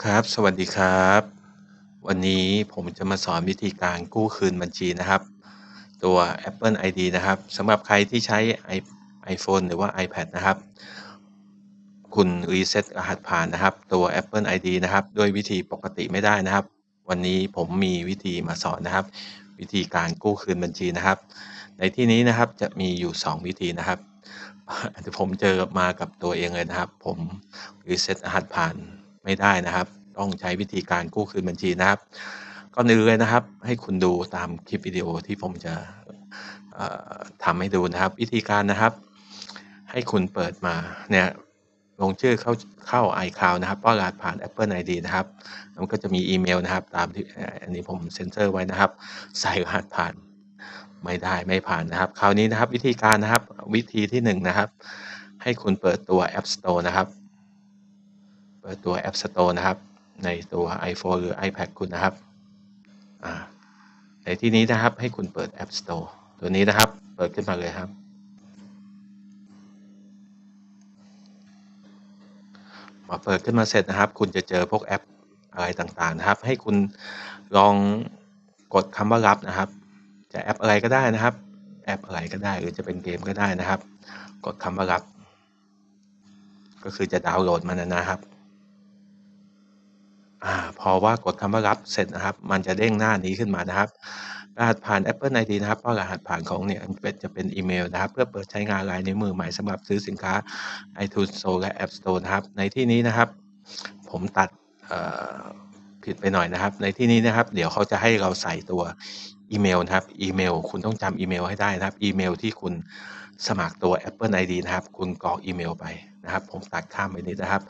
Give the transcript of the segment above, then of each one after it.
ครับ สวัสดีครับ วันนี้ผมจะมาสอนวิธีการกู้คืนบัญชีนะครับ ตัว Apple ID นะครับสำหรับใครที่ใช้ iPhone หรือว่า iPad นะครับ คุณรีเซ็ตรหัสผ่านนะครับ ตัว Apple ID นะครับ ด้วยวิธีปกติไม่ได้นะครับ วันนี้ผมมีวิธีมาสอนนะครับ วิธีการกู้คืนบัญชีนะครับ ในที่นี้นะครับจะมีอยู่ 2 วิธีนะครับผมเจอมากับตัวเองเลยนะครับ ผมรีเซ็ตรหัสผ่าน ไม่ได้นะครับ ต้องใช้วิธีการกู้คืนบัญชีนะครับก่อนอื่นเลยนะครับ ให้คุณดูตามคลิปวิดีโอที่ผมจะทำให้ดูนะครับ วิธีการนะครับ ให้คุณเปิดมาเนี่ยลงชื่อเข้าเข้า iCloud นะครับป้อรหัสผ่าน Apple ID นะครับมันก็จะมีอีเมลนะครับ ตามที่อันนี้ผมเซ็นเซอร์ไว้นะครับ ใส่รหัสผ่านไม่ได้ไม่ผ่านนะครับ คราวนี้นะครับวิธีการนะครับวิธีที่1นนะครับ ให้คุณเปิดตัว App Store นะครับ เปิดตัว App Store นะครับ ในตัว iPhone หรือ iPad คุณนะครับในที่นี้นะครับให้คุณเปิด App Store ตัวนี้นะครับ เปิดขึ้นมาเลยครับพอเปิดขึ้นมาเสร็จนะครับ คุณจะเจอพวกแอปอะไรต่างๆนะครับ ให้คุณลองกดคำว่ารับนะครับ จะแอปอะไรก็ได้นะครับ แอปอะไรก็ได้หรือจะเป็นเกมก็ได้นะครับ กดคำว่ารับ ก็คือจะดาวน์โหลดมันนะครับ พอว่ากดคำว่ารับเสร็จนะครับ มันจะเด้งหน้านี้ขึ้นมานะครับ รหัสผ่าน Apple ID นะครับ เพราะรหัสผ่านของเนี่ยเป็นจะเป็นอีเมลนะครับ เพื่อเปิดใช้งานลายในมือใหม่สำหรับซื้อสินค้า iTunes Store และ App Store นะครับ ในที่นี้นะครับ ผมตัดผิดไปหน่อยนะครับ ในที่นี้นะครับ เดี๋ยวเขาจะให้เราใส่ตัวอีเมลนะครับ อีเมล คุณต้องจำอีเมลให้ได้นะครับ อีเมลที่คุณสมัครตัว Apple ID นะครับ คุณกรอกอีเมลไปนะครับ ผมตัดข้ามไปนิดนะครับ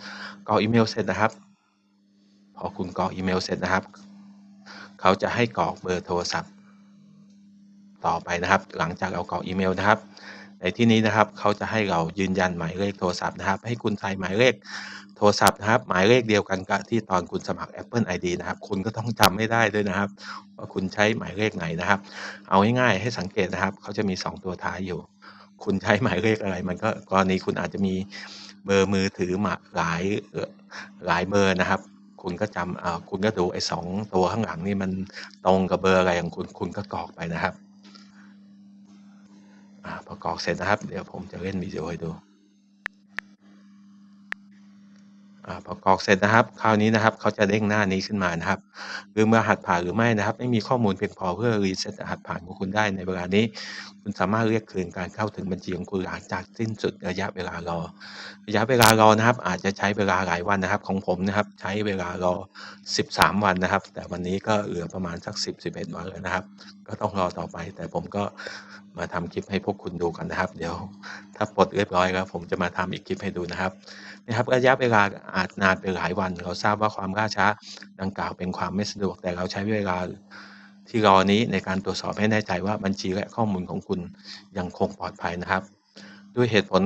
กรอกอีเมลเสร็จนะครับ อคุณกรอกอีเมลเสร็จนะครับ เขาจะให้กรอกเบอร์โทรศัพท์ ต่อไปนะครับ หลังจากเรากรอกอีเมลนะครับ ในที่นี้นะครับเขาจะให้เรายืนยันหมายเลขโทรศัพท์นะครับ ให้คุณใส่หมายเลขโทรศัพท์นะครับ หมายเลขเดียวกันกับที่ตอนคุณสมัคร Apple ID นะครับ คุณก็ต้องจำไม่ได้ด้วยนะครับ ว่าคุณใช้หมายเลขไหนนะครับ เอาง่ายๆให้สังเกตนะครับเขาจะมี 2 ตัวท้ายอยู่ คุณใช้หมายเลขอะไร มันก็กรณีคุณอาจจะมีเบอร์มือถือมาหลายหลายเบอร์นะครับ คุณก็จำอ่าคุณก็ดูไอ้สองตัวข้างหลังนี่มันตรงกับเบอร์อะไรของคุณคุณก็กรอกไปนะครับอ่าพอกรอกเสร็จนะครับ เดี๋ยวผมจะเล่นวิดีโอให้ดู อพอกรอกเสร็จนะครับ คราวนี้นะครับเขาจะเด้งหน้านี้ขึ้นมานะครับ หรือเมื่อหัดผ่านหรือไม่นะครับ ไม่มีข้อมูลเพียงพอเพื่อรีเซ็ตรหัสผ่านของคุณได้ในเวลานี้ คุณสามารถเรียกคืนการเข้าถึงบัญชีของคุณหลังจากสิ้นสุดระยะเวลารอ ระยะเวลารอนะครับ อาจจะใช้เวลาหลายวันนะครับ ของผมนะครับ ใช้เวลารอ 13 วันนะครับ แต่วันนี้ก็เหลือประมาณสัก 10 11 วันแล้วนะครับก็ต้องรอต่อไป แต่ผมก็มาทำคลิปให้พวกคุณดูกันนะครับ เดี๋ยว ถ้าปลดเรียบร้อยแล้วผมจะมาทำอีกคลิปให้ดูนะครับนะครับระยะเวลาอาจนานไปหลายวัน เราทราบว่าความล่าช้าดังกล่าวเป็นความไม่สะดวกแต่เราใช้เวลาที่รอนี้ในการตรวจสอบให้แน่ใจว่าบัญชีและข้อมูลของคุณยังคงปลอดภัยนะครับ ด้วยเหตุผล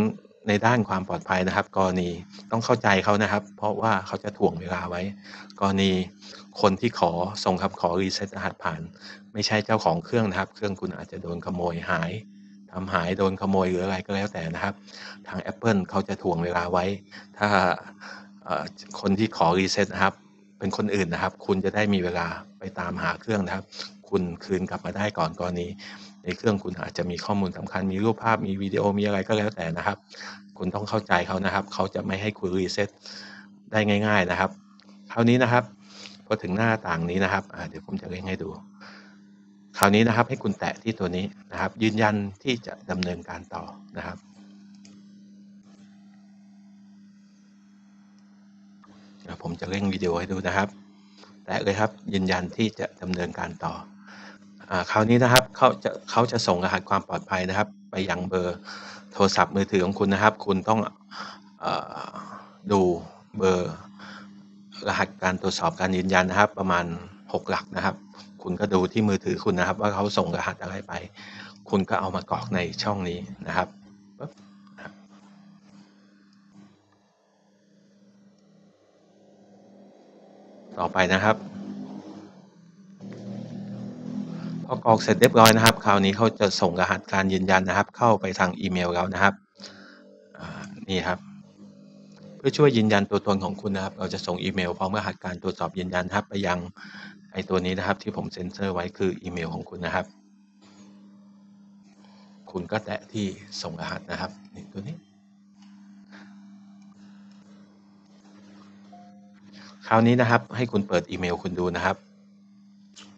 ในด้านความปลอดภัยนะครับ กรณีต้องเข้าใจเขานะครับ เพราะว่าเขาจะถ่วงเวลาไว้ กรณีคนที่ขอส่งคำขอรีเซ็ตรหัสผ่าน ไม่ใช่เจ้าของเครื่องนะครับ เครื่องคุณอาจจะโดนขโมยหายทำหายโดนขโมยหรืออะไรก็แล้วแต่นะครับ ทาง Apple เขาจะถ่วงเวลาไว้ ถ้าคนที่ขอรีเซ็ตนะครับ เป็นคนอื่นนะครับ คุณจะได้มีเวลาไปตามหาเครื่องนะครับ คุณคืนกลับมาได้ก่อนกรณี ในเครื่องคุณอาจจะมีข้อมูลสำคัญ มีรูปภาพมีวิดีโอมีอะไรก็แล้วแต่นะครับ คุณต้องเข้าใจเขานะครับ เขาจะไม่ให้คุณรีเซ็ตได้ง่าย ๆนะครับ คราวนี้นะครับพอถึงหน้าต่างนี้นะครับเดี๋ยวผมจะเล่นให้ดู คราวนี้นะครับให้คุณแตะที่ตัวนี้นะครับ ยืนยันที่จะดำเนินการต่อนะครับผมจะเร่งวิดีโอให้ดูนะครับ แตะเลยครับยืนยันที่จะดำเนินการต่อ อคราวนี้นะครับเขาจะเขาจะส่งรหัสความปลอดภัยนะครับ ไปยังเบอร์โทรศัพท์มือถือของคุณนะครับ คุณต้องอดูเบอร์รหัสการตรวจสอบการยืนยันนะครับ ประมาณ 6 หลักนะครับ คุณก็ดูที่มือถือคุณนะครับ ว่าเขาส่งรหัสอะไรไป คุณก็เอามากรอกในช่องนี้นะครับต่อไปนะครับ พอกรอกเสร็จเรียบร้อยนะครับ คราวนี้เขาจะส่งรหัสการยืนยันนะครับ เข้าไปทางอีเมลเรานะครับนี่ครับ เพื่อช่วยยืนยันตัวตนของคุณนะครับ เราจะส่งอีเมลพร้อมรหัสการตรวจสอบยืนยันครับไปยังไอตัวนี้นะครับ ที่ผมเซ็นเซอร์ไว้คืออีเมลของคุณนะครับ คุณก็แตะที่ส่งรหัสนะครับนี่ตัวนี้คราวนี้นะครับให้คุณเปิดอีเมลคุณดูนะครับ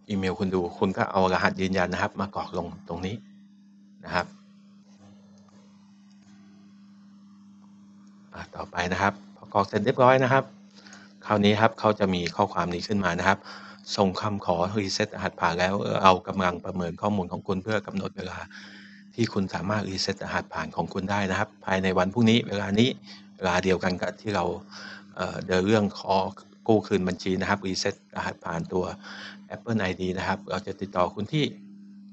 อีเมลคุณดูคุณก็เอารหัสยืนยันนะครับ มากรอกลงตรงนี้นะครับต่อไปนะครับพอกรอกเสร็จเรียบร้อยนะครับ คราวนี้ครับเขาจะมีข้อความนี้ขึ้นมานะครับ ส่งคำขอรีเซ็ตรหัสผ่านแล้วเอากำลังประเมินข้อมูลของคุณเพื่อกำหนดเวลาที่คุณสามารถรีเซ็ตรหัสผ่านของคุณได้นะครับ ภายในวันพรุ่งนี้เวลานี้เวลาเดียวกันกับที่เราเดินเรื่องขอ กู้คืนบัญชีนะครับรีเซ็ตรหัสผ่านตัว Apple ID นะครับเราจะติดต่อคุณที่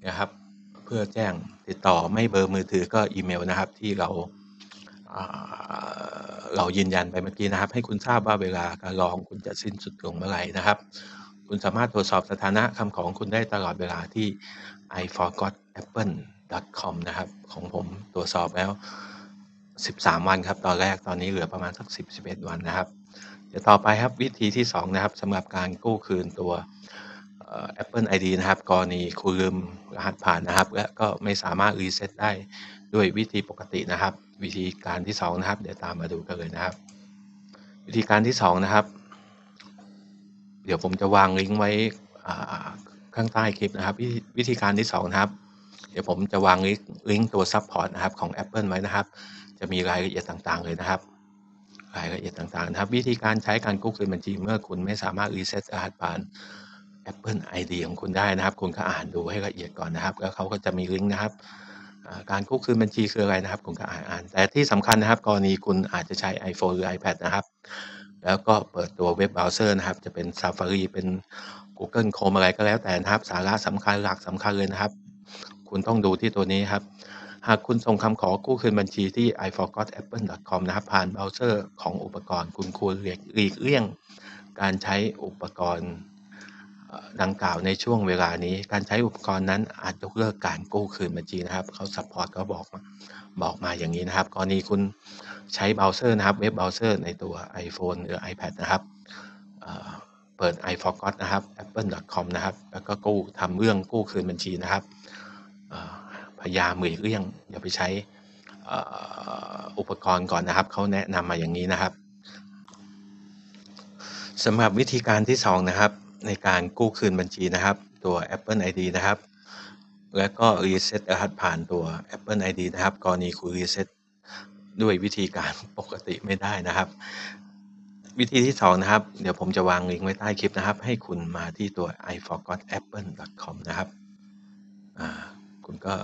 นะครับ เพื่อแจ้งติดต่อไม่เบอร์มือถือก็อีเมลนะครับที่เราเรายืนยันไปเมื่อกี้นะครับ ให้คุณทราบว่าเวลาการรองคุณจะสิ้นสุดลงเมื่อไหร่นะครับ คุณสามารถตรวจสอบสถานะคำของคุณได้ตลอดเวลาที่ i forgot apple com นะครับ ของผมตรวจสอบแล้ว 13 วันครับ ตอนแรกตอนนี้เหลือประมาณสัก 10 11 วันนะครับ ดี๋ยวต่อไปครับวิธีที่2นะครับสำหรับการกู้คืนตัว Apple ID นะครับกรณีคุณลืมรหัสผ่านนะครับ และก็ไม่สามารถรีเซ็ตได้ด้วยวิธีปกตินะครับ วิธีการที่2นะครับ เดี๋ยวตามมาดูกันเลยนะครับ วิธีการที่2นะครับ เดี๋ยวผมจะวางลิงก์ไว้ข้างใต้คลิปนะครับ วิธีการที่2นะครับ เดี๋ยวผมจะวางลิงก์ตัวซับพอร์ตนะครับของ Apple ไว้นะครับ จะมีรายละเอียดต่างๆเลยนะครับ รายละเอียดต่างๆนะครับ วิธีการใช้การกู้คืนบัญชีเมื่อคุณไม่สามารถรีเซ็ตรหัสผ่าน Apple ID ของคุณได้นะครับ คุณก็อ่านดูให้ละเอียดก่อนนะครับ แล้วเขาก็จะมีลิงก์นะครับ การกู้คืนบัญชีคืออะไรนะครับ คุณก็อ่านอ่าน แต่ที่สำคัญนะครับ กรณีคุณอาจจะใช้ iPhone หรือ iPad นะครับ แล้วก็เปิดตัวเว็บเบราว์เซอร์นะครับ จะเป็น Safari เป็น Google Chrome อะไรก็แล้วแต่นะครับ สาระสำคัญหลักสำคัญเลยนะครับ คุณต้องดูที่ตัวนี้ครับ หากคุณส่งคำขอกู้คืนบัญชีที่ iforgotapple.com นะครับผ่านเบราว์เซอร์ของอุปกรณ์ คุณควรหลีกเลี่ยง การใช้อุปกรณ์ดังกล่าวในช่วงเวลานี้ การใช้อุปกรณ์นั้นอาจยกเลิกการกู้คืนบัญชีนะครับเขาซัพพอร์ตก็บอกมาบอกมาอย่างนี้นะครับกรณีคุณใช้เบราว์เซอร์นะครับเว็บเบราว์เซอร์ในตัว iPhone หรือ iPad นะครับเปิด iForgot นะครับ apple.com นะครับ แล้วก็กู้ทำเรื่องกู้คืนบัญชีนะครับ ยายามหลีกเลี่ยงอย่าไปใช้อุปกรณ์ก่อนนะครับเขาแนะนำมาอย่างนี้นะครับสำหรับวิธีการที่ 2 นะครับ ในการกู้คืนบัญชีนะครับ ตัว Apple ID นะครับ และก็รีเซ็ตรหัสผ่านตัว Apple ID นะครับ กรณีคุณรีเซ็ตด้วยวิธีการปกติไม่ได้นะครับ วิธีที่ 2 นะครับ เดี๋ยวผมจะวางลิงก์ไว้ใต้คลิปนะครับ ให้คุณมาที่ตัว iforgotapple.com นะครับ คุณก็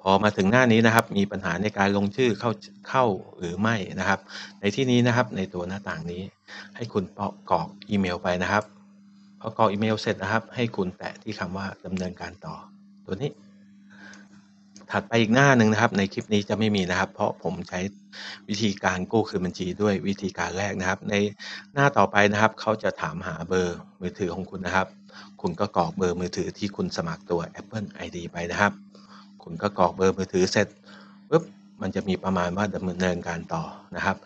พอมาถึงหน้านี้นะครับมีปัญหาในการลงชื่อเข้าเข้าหรือไม่นะครับ ในที่นี้นะครับในตัวหน้าต่างนี้ ให้คุณกรอกอีเมลไปนะครับพอกรอกอีเมลเสร็จนะครับ ให้คุณแตะที่คำว่าดำเนินการต่อ ตัวนี้ ถัดไปอีกหน้าหนึ่งนะครับ ในคลิปนี้จะไม่มีนะครับ เพราะผมใช้วิธีการกู้คืนบัญชีด้วยวิธีการแรกนะครับ ในหน้าต่อไปนะครับเขาจะถามหาเบอร์มือถือของคุณนะครับ คุณก็กรอกเบอร์มือถือที่คุณสมัครตัว Apple ID ไปนะครับ คุณก็กรอกเบอร์มือถือเสร็จปุ๊บมันจะมีประมาณว่าดำเนินการต่อนะครับ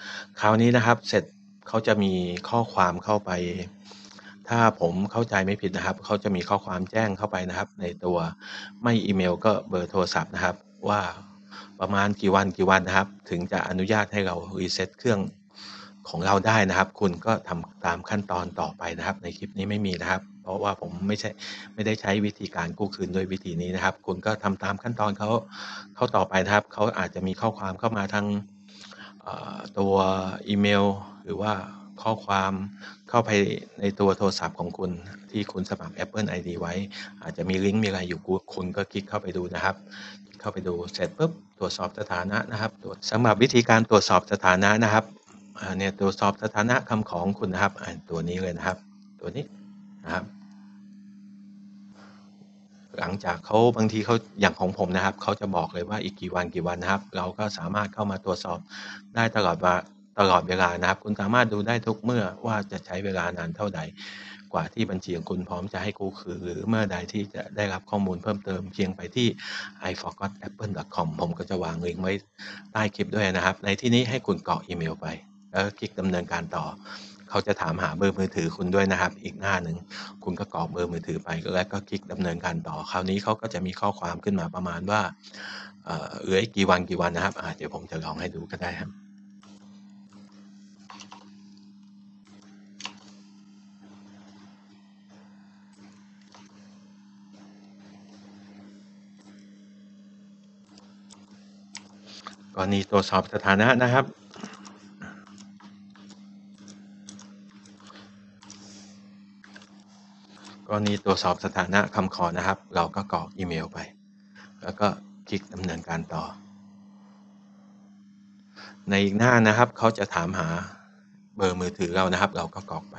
คราวนี้นะครับเสร็จเขาจะมีข้อความเข้าไป ถ้าผมเข้าใจไม่ผิดนะครับเขาจะมีข้อความแจ้งเข้าไปนะครับ ในตัวไม่อีเมลก็เบอร์โทรศัพท์นะครับ ว่าประมาณกี่วันกี่วันนะครับ ถึงจะอนุญาตให้เรารีเซ็ตเครื่องของเราได้นะครับ คุณก็ทำตามขั้นตอนต่อไปนะครับ ในคลิปนี้ไม่มีนะครับ ราะว่าผมไม่ใช่ไม่ได้ใช้วิธีการกู้คืนด้วยวิธีนี้นะครับ คุณก็ทำตามขั้นตอนเขาเขาต่อไปนะครับเขาอาจจะมีข้อความเข้ามาทางตัวอีเมล หรือว่าข้อความเข้าไปในตัวโทรศัพท์ของคุณ ที่คุณสมัคร Apple ID ไว้ อาจจะมีลิงก์มีอะไรอยู่คุณก็คลิกเข้าไปดูนะครับ เข้าไปดูเสร็จปุ๊บตรวจสอบสถานะนะครับตรวจสำหรับวิธีการตรวจสอบสถานะนะครับเนี่ยตรวจสอบสถานะคำของคุณนะครับตัวนี้เลยนะครับ ตัวนี้นะครับ หลังจากเขาบางทีเขาอย่างของผมนะครับเขาจะบอกเลยว่าอีกกี่วันกี่วันนะครับ เราก็สามารถเข้ามาตรวจสอบได้ตลอดว่าตลอดเวลานะครับ คุณสามารถดูได้ทุกเมื่อว่าจะใช้เวลานานเท่าใด กว่าที่บัญชีของคุณพร้อมจะให้กู้คืนหรือเมื่อใดที่จะได้รับข้อมูลเพิ่มเติมเพียงไปที่ iforgotapple.com ผมก็จะวางลิงก์ไว้ใต้คลิปด้วยนะครับ ในที่นี้ให้คุณกรอกอีเมลไป แล้วคลิกดำเนินการต่อ เขาจะถามหาเบอร์มือถือคุณด้วยนะครับ อีกหน้าหนึ่งคุณก็กรอกเบอร์มือถือไปแล้วก็คลิกดำเนินการต่อคราวนี้เขาก็จะมีข้อความขึ้นมาประมาณว่าเอ่อเหลืออีกกี่วันกี่วันนะครับเดี๋ยวผมจะลองให้ดูก็ได้ครับกรณีตรวจสอบสถานะนะครับ กรณีตรวจสอบสถานะคำขอนะครับ เราก็กรอกอีเมลไป แล้วก็คลิกดำเนินการต่อ ในอีกหน้านะครับเขาจะถามหาเบอร์มือถือเรานะครับ เราก็กรอกไป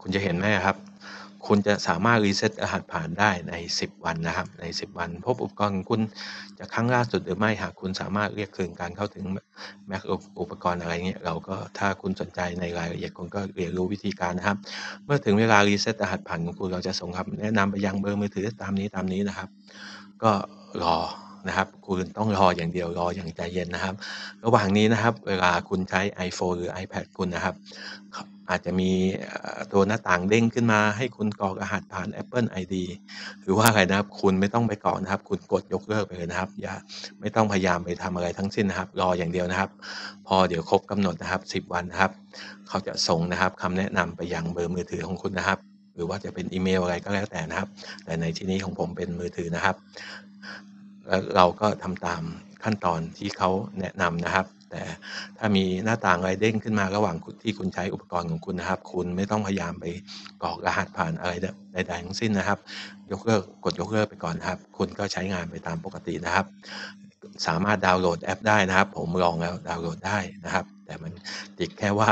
คุณจะเห็นไหมครับ คุณจะสามารถรีเซ็ตรหัสผ่านได้ใน 10 วันนะครับ ใน 10 วัน พบอุปกรณ์ของคุณจากครั้งล่าสุดหรือไม่หากคุณสามารถเรียกคืนการเข้าถึงแม็กอุปกรณ์อะไรเงี้ยเราก็ถ้าคุณสนใจในรายละเอียดคุณก็เรียนรู้วิธีการนะครับ เมื่อถึงเวลารีเซ็ตรหัสผ่านของคุณเราจะส่งคำแนะนำไปยังเบอร์มือถือตามนี้ตามนี้นะครับ ก็รอนะครับคุณต้องรออย่างเดียวรออย่างใจเย็นนะครับ ระหว่างนี้นะครับ เวลาคุณใช้ iPhone หรือ iPad คุณนะครับ อาจจะมีตัวหน้าต่างเด้งขึ้นมาให้คุณกรอกรหัสผ่าน Apple ID หรือว่าอะไรนะครับ คุณไม่ต้องไปกรอกนะครับ คุณกดยกเลิกไปเลยนะครับ อย่าไม่ต้องพยายามไปทำอะไรทั้งสิ้นนะครับ รออย่างเดียวนะครับ พอเดี๋ยวครบกำหนดนะครับ 10 วันนะครับ เขาจะส่งนะครับคำแนะนำไปยังเบอร์มือถือของคุณนะครับ หรือว่าจะเป็นอีเมลอะไรก็แล้วแต่นะครับ แต่ในที่นี้ของผมเป็นมือถือนะครับแล้วเราก็ทำตามขั้นตอนที่เขาแนะนำนะครับ แต่ถ้ามีหน้าต่างอะไรเด้งขึ้นมาระหว่างที่คุณใช้อุปกรณ์ของคุณนะครับ คุณไม่ต้องพยายามไปกรอกรหัสผ่านอะไรใดๆทั้งสิ้นนะครับ ยกเลิกกดยกเลิกไปก่อนนครับ คุณก็ใช้งานไปตามปกตินะครับ สามารถดาวน์โหลดแอปได้นะครับ ผมลองแล้วดาวน์โหลดได้นะครับ แต่มันติดแค่ว่า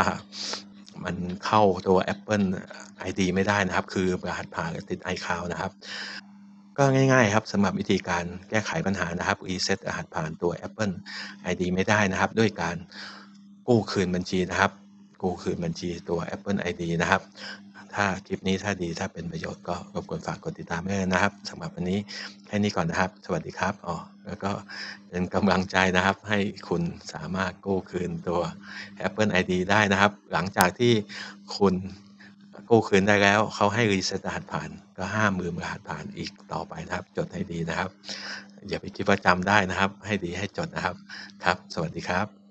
มันเข้าตัว Apple ID ไม่ได้นะครับ คือรหัสผ่านติด iCloud นะครับ ก็ง่ายๆครับสำหรับวิธีการแก้ไขปัญหานะครับรีเซ็ตรหัสผ่านตัว Apple ID ไม่ได้นะครับ ด้วยการกู้คืนบัญชีนะครับ กู้คืนบัญชีตัว Apple ID นะครับ ถ้าคลิปนี้ถ้าดีถ้าเป็นประโยชน์ก็รบกวนฝากกดติดตามด้วยนะครับสำหรับวันนี้แค่นี้ก่อนนะครับ สวัสดีครับอ๋อแล้วก็เป็นกำลังใจนะครับ ให้คุณสามารถกู้คืนตัว Apple ID ได้นะครับ หลังจากที่คุณ กู้คืนได้แล้วเขาให้รีเซ็ตรหัสผ่านก็ห้ามลืมรหัสผ่านอีกต่อไปนะครับ จดให้ดีนะครับ อย่าไปคิดว่าจำได้นะครับ ให้ดีให้จดนะครับครับ สวัสดีครับ